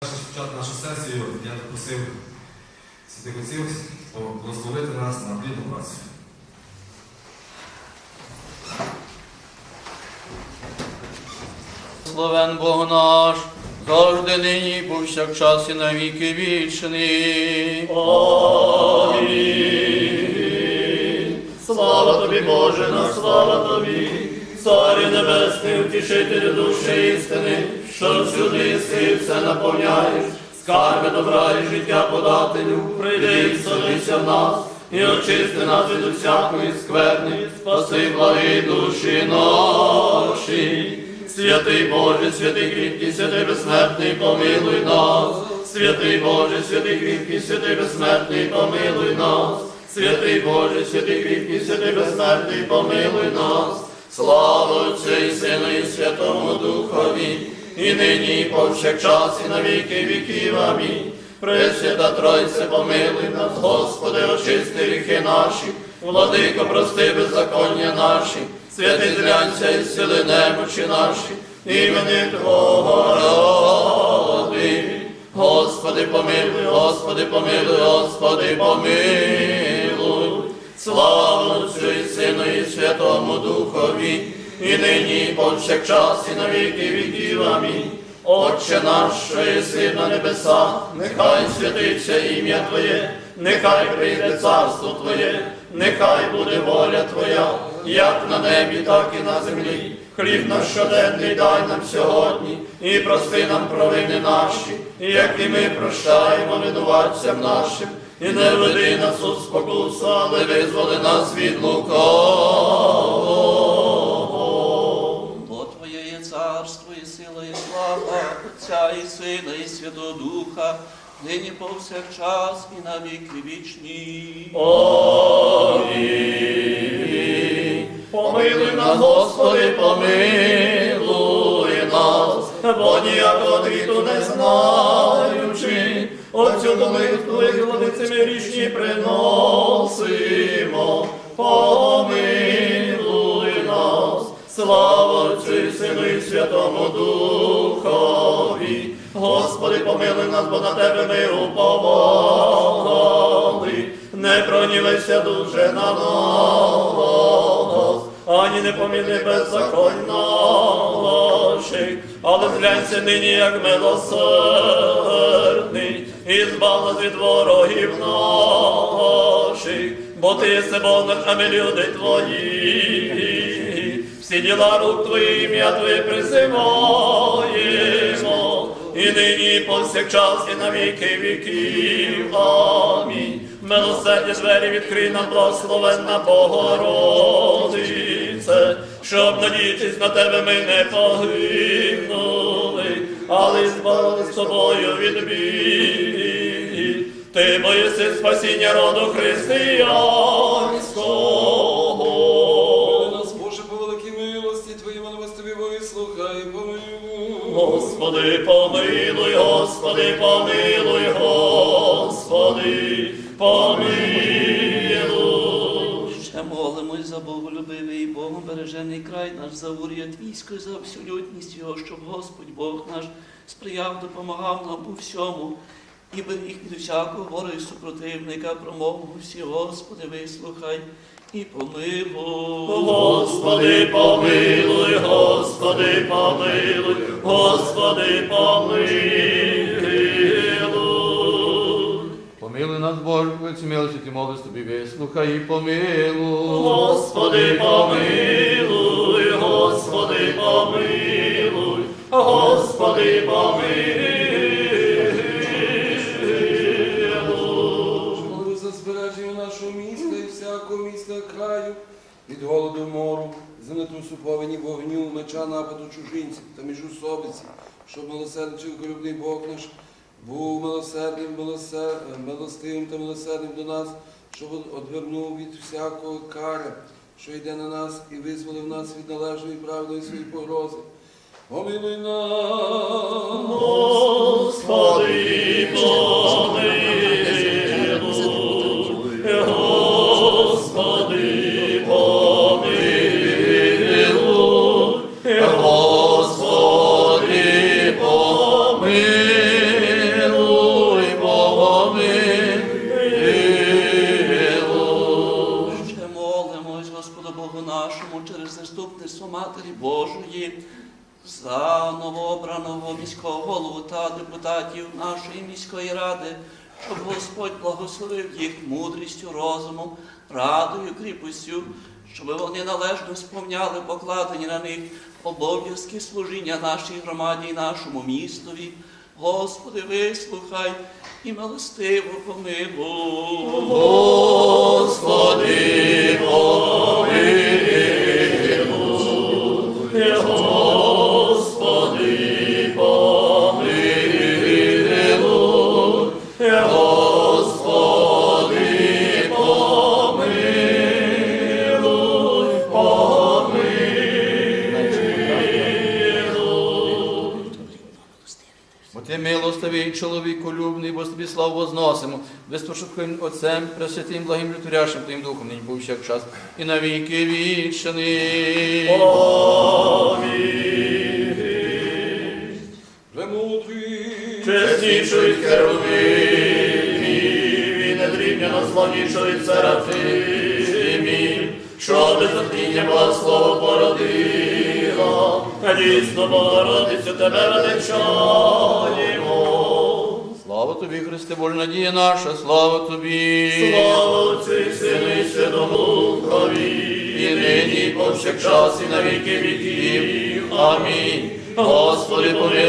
Почати нашу сесію я попросив святих отців благословити нас на плідну працю. Славен Бог наш, завжди нині, повсякчас і на віки вічні. Амінь. Слава тобі, Боже наш, слава тобі, Царю Небесний, утішителю душі істини, що всюди єси, все наповняєш, скарби добра і життя подателю, прийди і вселися в нас, і очисти нас від усякої скверни, спаси благі душі наші. Святий Боже, святий кріпкий, святий безсмертний, помилуй нас. Святий Боже, святий кріпкий, святий безсмертний, помилуй нас. Святий Боже, святий кріпкий, святий безсмертний, помилуй нас. Слава Отцю і Сину і Святому Духові, і нині, і повсякчас, і на віки віків. Амінь. Пресвята Тройце, помилуй нас, Господи, очисти гріхи наші, владико, прости беззаконня наші, святий зрянця і сили немочі наші, імени Твого ради. Господи, помилуй, Господи, помилуй, Господи, помилуй. Слава Отцю і Сину і Святому Духові, і нині, і повсякчас, і на віки віків. Амінь. Отче наш, що єси на небесах, нехай святиться ім'я Твоє, нехай прийде царство Твоє, нехай буде воля Твоя, як на небі, так і на землі. Хліб наш щоденний дай нам сьогодні, і прости нам провини наші, як і ми прощаємо винуватцям нашим, і не веди нас у спокусу, але визволи нас від лукавого. Святого Духа, нині повсякчас і на віки вічні. Амінь. Помилуй нас, Господи, помилуй нас, бо ніякого твіту не знаючи, Отцю молитву, як владицями річні приносимо, помилуй нас, слава Отцю Сину і Святому Духові. Господи, помилуй нас, бо на Тебе ми уповали, не пронівайся дуже на нас, ані не поміни беззаконь наших, але зглянься нині, як милосердний, і збав нас від ворогів наших, бо ти єси Бог наш, а ми люди твої, всі діла рук твої, ім'я Твоє призиваємо, і нині, і повсякчас, і на віки віків. Амінь. Милосердя двері відкрий нам, благословенна Богородице, щоб надіятись на тебе ми не погинули, але збавили з тобою від. Ти боїси спасіння роду християнського. Господи, помилуй, Господи, помилуй, Господи, помилуй. Ще молимось за Боголюбивий і Богом бережений край наш за уряд військо, за абсолютність його, щоб Господь Бог наш сприяв, допомагав нам у всьому. І беріг від всякого ворога і супротивника промову всі, Господи, вислухай і помилуй. Господи, помилуй, Господи, помилуй, Господи, помилуй. Помилуй нас, Боже, милості ти молись тобі, вислухай і помилуй. Господи, помилуй, Господи, помилуй, Господи, помилуй. Землетрусу повені вогню, меча нападу чужинців та міжусобиці, щоб милосердний колюбний Бог наш був милосердним, милосер... милостивим та милосердним до нас, щоб одвернув від всякого кари, що йде на нас, і визволив нас від належної правди своєї погрози. Помилуй нас, Господи, помилуй, Господу Богу нашому через заступництво Матері Божої, за новообраного міського голову та депутатів нашої міської ради, щоб Господь благословив їх мудрістю, розумом, радою, кріпостю, щоб вони належно сповняли покладені на них обов'язки служіння нашій громаді і нашому містові. Господи, вислухай і милостиво помилуй. Господи, помилуй, ти милостивий чоловіколюбний, бо тобі славу возносимо, вистошуким Отцем, Пресвятим, благим Лютуряшим, Твоїм Духом, нині був час, і на віки вічні. Премудрий, Чеснішої херовимів, і недрівняно славнішої серафимів, що без затіння була слово породила, а дійсно Богородицю тебе величаємо. Тобі, Христе, Боже, надія наша, слава тобі. Слава Отцю і Сину і Святому Духові, і нині, і повсякчас, і на віки віків. Амінь. Господи, помилуй,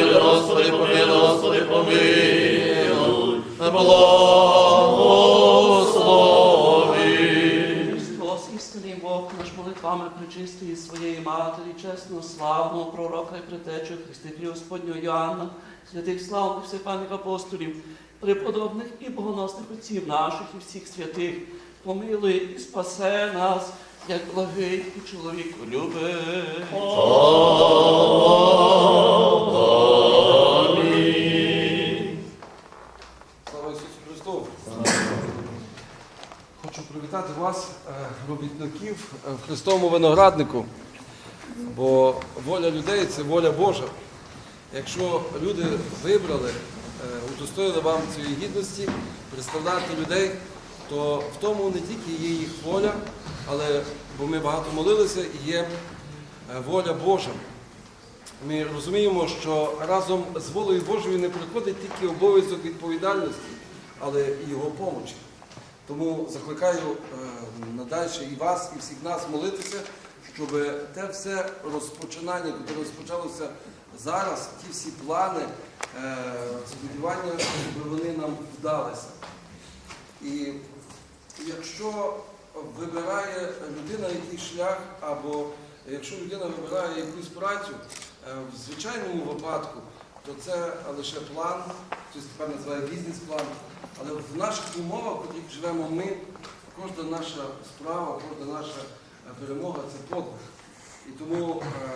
причистої своєї матері, чесного, славного пророка і притечу Христи Господнього Йоанна, святих славних Стефаних апостолів, преподобних і богоносних отців наших і всіх святих, помилуй і спасе нас, як благий і чоловіку любить. Хочу привітати вас, е, робітників, е, в Христовому винограднику, бо воля людей це воля Божа. Якщо люди вибрали, е, удостоїли вам цієї гідності представляти людей, то в тому не тільки є їх воля, але бо ми багато молилися, і є воля Божа. Ми розуміємо, що разом з волею Божою не приходить тільки обов'язок відповідальності, але і його помочі. Тому закликаю е, надальше і вас, і всіх нас молитися, щоб те все розпочинання, яке розпочалося зараз, ті всі плани, е, сподівання, щоб вони нам вдалися. І якщо вибирає людина якийсь шлях, або якщо людина вибирає якусь працю, е, в звичайному випадку, то це лише план, хтось тепер називає бізнес-план. Але в наших умовах, в яких живемо ми, кожна наша справа, кожна наша е, перемога це подвиг. І тому, е,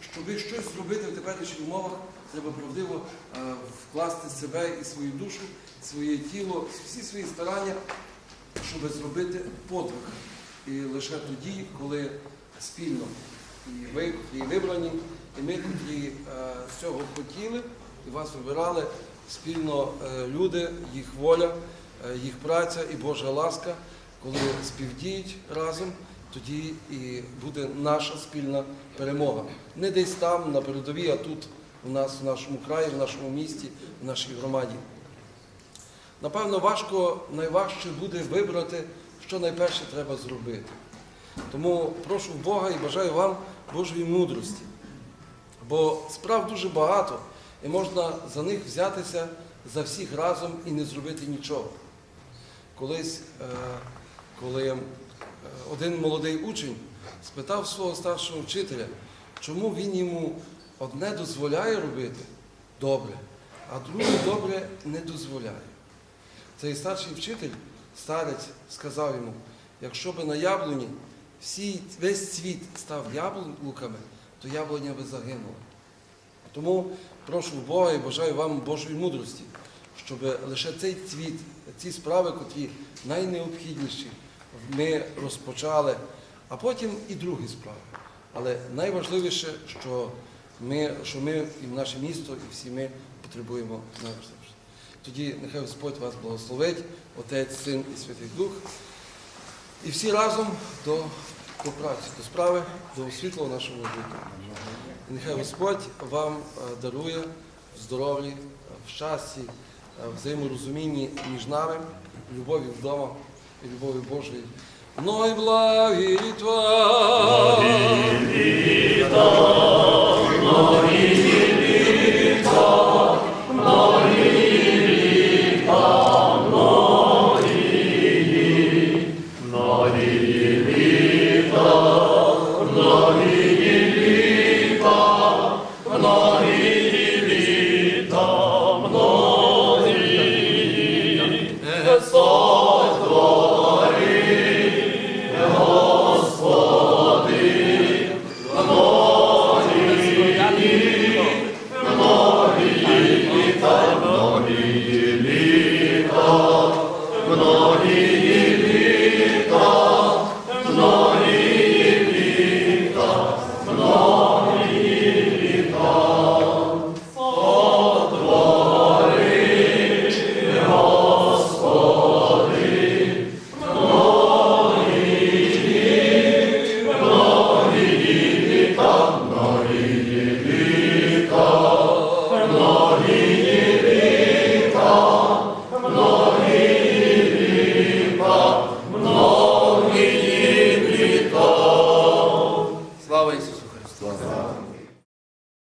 щоб щось зробити в теперішніх умовах, треба правдиво е, вкласти себе і свою душу, своє тіло, всі свої старання, щоб зробити подвиг. І лише тоді, коли спільно і ви, котрі вибрані, і ми, котрі е, цього хотіли, і вас вибирали, спільно е, люди, їх воля, е, їх праця і Божа ласка, коли співдіють разом, тоді і буде наша спільна перемога. Не десь там, на передовій, а тут у нас, в нашому краї, в нашому місті, в нашій громаді. Напевно, важко, найважче буде вибрати, що найперше треба зробити. Тому прошу Бога і бажаю вам Божої мудрості. Бо справ дуже багато, і можна за них взятися за всіх разом і не зробити нічого. Колись, е, коли е, один молодий учень спитав свого старшого вчителя, чому він йому одне дозволяє робити добре, а друге добре не дозволяє. Цей старший вчитель, старець, сказав йому, якщо би на яблуні всі, весь світ став яблуками, то яблуня би загинула. Тому прошу Бога і бажаю вам Божої мудрості, щоб лише цей цвіт, ці справи, котрі найнеобхідніші, ми розпочали, а потім і другі справи. Але найважливіше, що ми, що ми і наше місто, і всі ми потребуємо найважливіше. Тоді нехай Господь вас благословить, Отець, Син і Святий Дух. І всі разом до по праці до справи, до освітла нашого життя. Нехай Господь вам е, дарує в здоров'ї, е, в щасті, е, в взаєморозумінні між нами, любові вдома і любові Божої. Ну Мной благі Твої! Hallelujah.